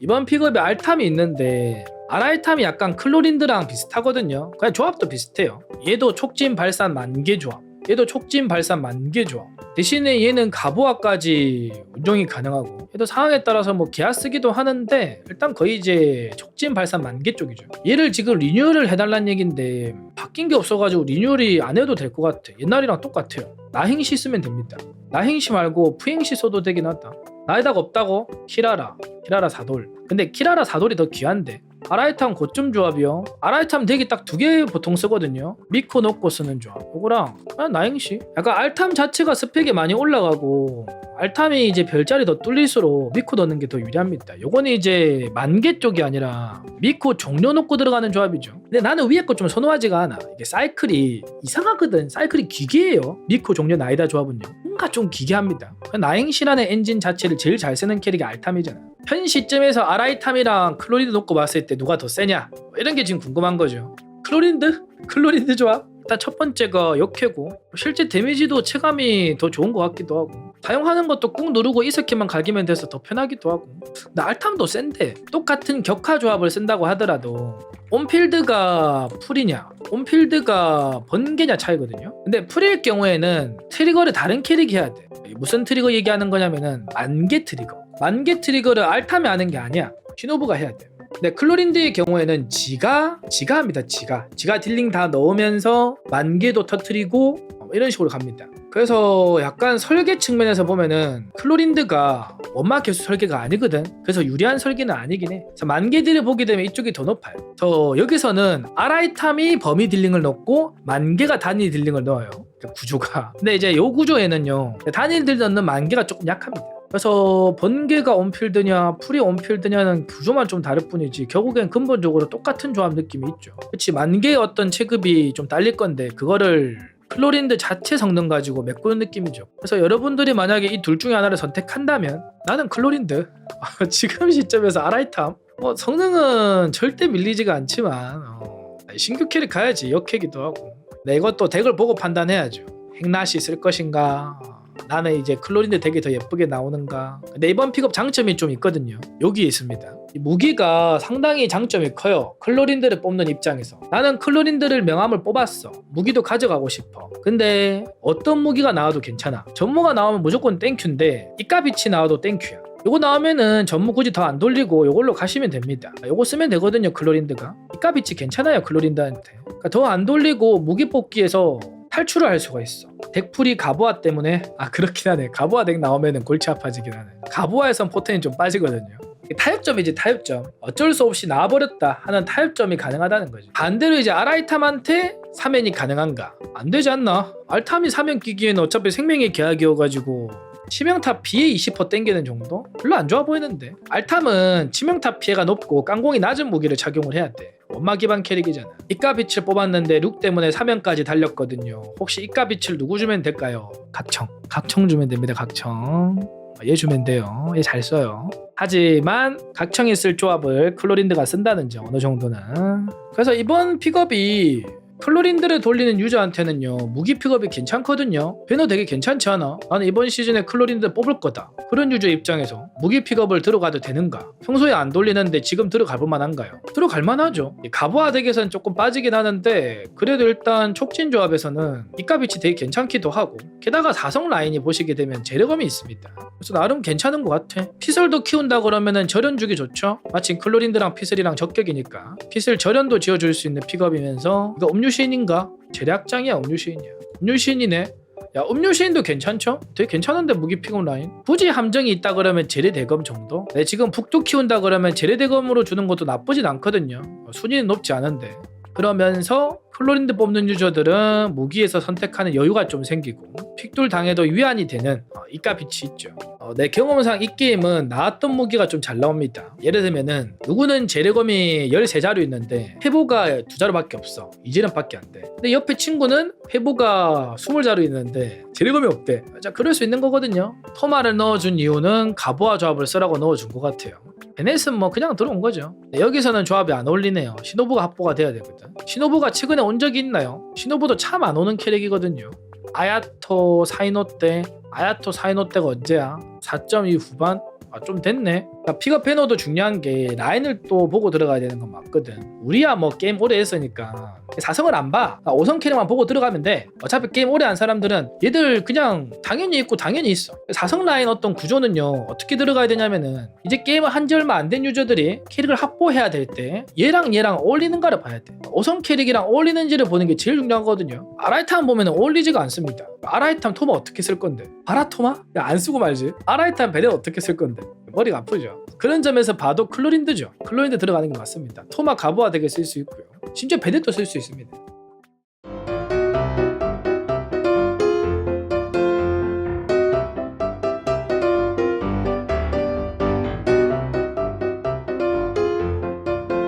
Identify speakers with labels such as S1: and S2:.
S1: 이번 픽업에 알탐이 있는데 아라이탐이 약간 클로린드랑 비슷하거든요. 그냥 조합도 비슷해요. 얘도 촉진 발산 만개 조합. 얘도 촉진 발산 만개 조합. 대신에 얘는 가보아까지 운용이 가능하고 얘도 상황에 따라서 뭐 기아 쓰기도 하는데 일단 거의 이제 촉진 발산 만개 쪽이죠. 얘를 지금 리뉴얼을 해달란 얘긴데 바뀐 게 없어가지고 리뉴얼이 안 해도 될 것 같아. 옛날이랑 똑같아요. 나행시 쓰면 됩니다. 나행시 말고 푸행시 써도 되긴 하다. 나에다가 없다고? 키라라. 키라라 사돌. 근데 키라라 사돌이 더 귀한데. 아라이탐 고점 조합이요. 아라이탐 덱이 딱 두 개 보통 쓰거든요. 미코 넣고 쓰는 조합. 이거랑 그냥 나행시. 약간 알탐 자체가 스펙이 많이 올라가고 알탐이 이제 별자리 더 뚫릴수록 미코 넣는 게 더 유리합니다. 요거는 이제 만개 쪽이 아니라 미코 종료 놓고 들어가는 조합이죠. 근데 나는 위에 거 좀 선호하지가 않아. 이게 사이클이 이상하거든. 사이클이 기계예요. 미코 종료 나이다 조합은요. 뭔가 좀 기괴합니다. 나행시라는 엔진 자체를 제일 잘 쓰는 캐릭이 알탐이잖아. 현 시점에서 아라이탐이랑 클로리드 놓고 봤을 때 누가 더 세냐? 뭐 이런 게 지금 궁금한 거죠. 클로린드? 클로린드 조합? 일단 첫 번째가 역회고 실제 데미지도 체감이 더 좋은 것 같기도 하고 사용하는 것도 꾹 누르고 이 스킬만 갈기면 돼서 더 편하기도 하고. 나 알탐도 센데 똑같은 격화 조합을 쓴다고 하더라도 온필드가 풀이냐 온필드가 번개냐 차이거든요. 근데 풀일 경우에는 트리거를 다른 캐릭이 해야 돼. 무슨 트리거 얘기하는 거냐면은 만개 트리거. 만개 트리거를 알탐이 하는 게 아니야. 시노부가 해야 돼. 근데 클로린드의 경우에는 지가 지가 합니다 지가. 지가 딜링 다 넣으면서 만개도 터트리고 어, 이런 식으로 갑니다. 그래서 약간 설계 측면에서 보면은 클로린드가 원마 개수 설계가 아니거든. 그래서 유리한 설계는 아니긴 해. 그래서 만개딜을 보게 되면 이쪽이 더 높아요. 저 여기서는 아라이탐이 범위 딜링을 넣고 만개가 단위 딜링을 넣어요. 그 구조가. 근데 이제 요 구조에는요 단위 딜 넣는 만개가 조금 약합니다. 그래서 번개가 온필드냐 풀이 온필드냐는 구조만 좀 다를 뿐이지 결국엔 근본적으로 똑같은 조합 느낌이 있죠. 그치 만개의 어떤 체급이 좀 딸릴 건데 그거를 클로린드 자체 성능 가지고 메꾸는 느낌이죠. 그래서 여러분들이 만약에 이 둘 중에 하나를 선택한다면 나는 클로린드 지금 시점에서 아라이탐. 뭐 성능은 절대 밀리지가 않지만 어, 신규 캐릭 가야지 역캐기도 하고. 네, 이것도 덱을 보고 판단해야죠. 핵낫이 쓸 것인가 나는 이제 클로린드 덱이 더 예쁘게 나오는가. 근데 이번 픽업 장점이 좀 있거든요. 여기에 있습니다. 이 무기가 상당히 장점이 커요. 클로린드를 뽑는 입장에서. 나는 클로린드를 명함을 뽑았어. 무기도 가져가고 싶어. 근데 어떤 무기가 나와도 괜찮아. 전무가 나오면 무조건 땡큐인데 이까빛이 나와도 땡큐야. 요거 나오면은 전무 굳이 더 안 돌리고 요걸로 가시면 됩니다. 요거 쓰면 되거든요 클로린드가. 이까빛이 괜찮아요 클로린드한테. 그러니까 더 안 돌리고 무기 뽑기에서 탈출을 할 수가 있어. 덱풀이 가보아 때문에 아 그렇긴 하네. 가보아 덱 나오면은 골치 아파지긴 하네. 가보아에선 포텐이 좀 빠지거든요. 타협점이지 타협점. 어쩔 수 없이 나와버렸다 하는 타협점이 가능하다는 거죠. 반대로 이제 아라이탐한테 사면이 가능한가? 안 되지 않나? 알탐이 사면 끼기에는 어차피 생명의 계약이어가지고 치명타 피해 20% 땡기는 정도? 별로 안 좋아 보이는데. 알탐은 치명타 피해가 높고 깡공이 낮은 무기를 착용을 해야 돼. 원마 기반 캐릭이잖아. 이까빛을 뽑았는데 룩 때문에 사면까지 달렸거든요. 혹시 이까빛을 누구 주면 될까요? 각청. 각청 주면 됩니다 각청. 얘 주면 돼요. 얘 잘 써요. 하지만 각청이 쓸 조합을 클로린드가 쓴다는 점 어느 정도는. 그래서 이번 픽업이 클로린드를 돌리는 유저한테는요 무기 픽업이 괜찮거든요. 배너 되게 괜찮지 않아? 나는 이번 시즌에 클로린드 뽑을 거다. 그런 유저 입장에서 무기 픽업을 들어가도 되는가? 평소에 안 돌리는데 지금 들어갈 만한가요? 들어갈 만하죠. 이 가부아 덱에서는 조금 빠지긴 하는데 그래도 일단 촉진 조합에서는 이까빛이 되게 괜찮기도 하고 게다가 사성 라인이 보시게 되면 재력감이 있습니다. 그래서 나름 괜찮은 것 같아. 피설도 키운다 그러면은 절연 주기 좋죠? 마침 클로린드랑 피슬이랑 적격이니까. 피슬 절연도 지어줄 수 있는 픽업이면서 이거 음 유시인인가? 제략장이야 음유시인이야 음유시인이네 야 음료시인도 괜찮죠? 되게 괜찮은데 무기 픽업 라인 굳이 함정이 있다 그러면 제레대검 정도? 내 지금 북두 키운다 그러면 제레대검으로 주는 것도 나쁘진 않거든요 순위는 높지 않은데 그러면서 플로린드 뽑는 유저들은 무기에서 선택하는 여유가 좀 생기고 픽돌 당해도 위안이 되는 어, 이까빛이 있죠. 어, 내 경험상 이 게임은 나왔던 무기가 좀 잘 나옵니다. 예를 들면은 누구는 제레검이 13자루 있는데 회보가 2자루밖에 없어. 이지름밖에 안 돼. 근데 옆에 친구는 회보가 20자루 있는데 제레검이 없대. 자 그럴 수 있는 거거든요. 토마를 넣어준 이유는 가보아 조합을 쓰라고 넣어준 것 같아요 베넷은 뭐 그냥 들어온 거죠. 네, 여기서는 조합이 안 어울리네요. 시노부가 합보가 돼야 되거든. 시노부가 최근에 온 적이 있나요? 시노부도 참 안 오는 캐릭이거든요. 아야토 사이노 때 아야토 사이노 때가 언제야? 4.2 후반? 아 좀 됐네. 그러니까 픽업 해놓도 중요한 게 라인을 또 보고 들어가야 되는 건 맞거든. 우리야 뭐 게임 오래 했으니까 사성을 안 봐. 5성 캐릭만 보고 들어가면 돼. 어차피 게임 오래 한 사람들은 얘들 그냥 당연히 있고 당연히 있어. 사성 라인 어떤 구조는요 어떻게 들어가야 되냐면은 이제 게임을 한지 얼마 안 된 유저들이 캐릭을 확보해야 될 때 얘랑 얘랑 어울리는가를 봐야 돼. 5성 캐릭이랑 어울리는지를 보는 게 제일 중요하거든요. 아라이탐 보면 어울리지가 않습니다. 아라이탐 토마 어떻게 쓸 건데? 바라토마? 야, 안 쓰고 말지. 아라이탐 베레 어떻게 쓸 건데? 머리가 아프죠. 그런 점에서 봐도 클로린드죠. 클로린드 들어가는 게 맞습니다. 토마 가부아 되게 쓸 수 있고요. 심지어 베데도 쓸 수 있습니다.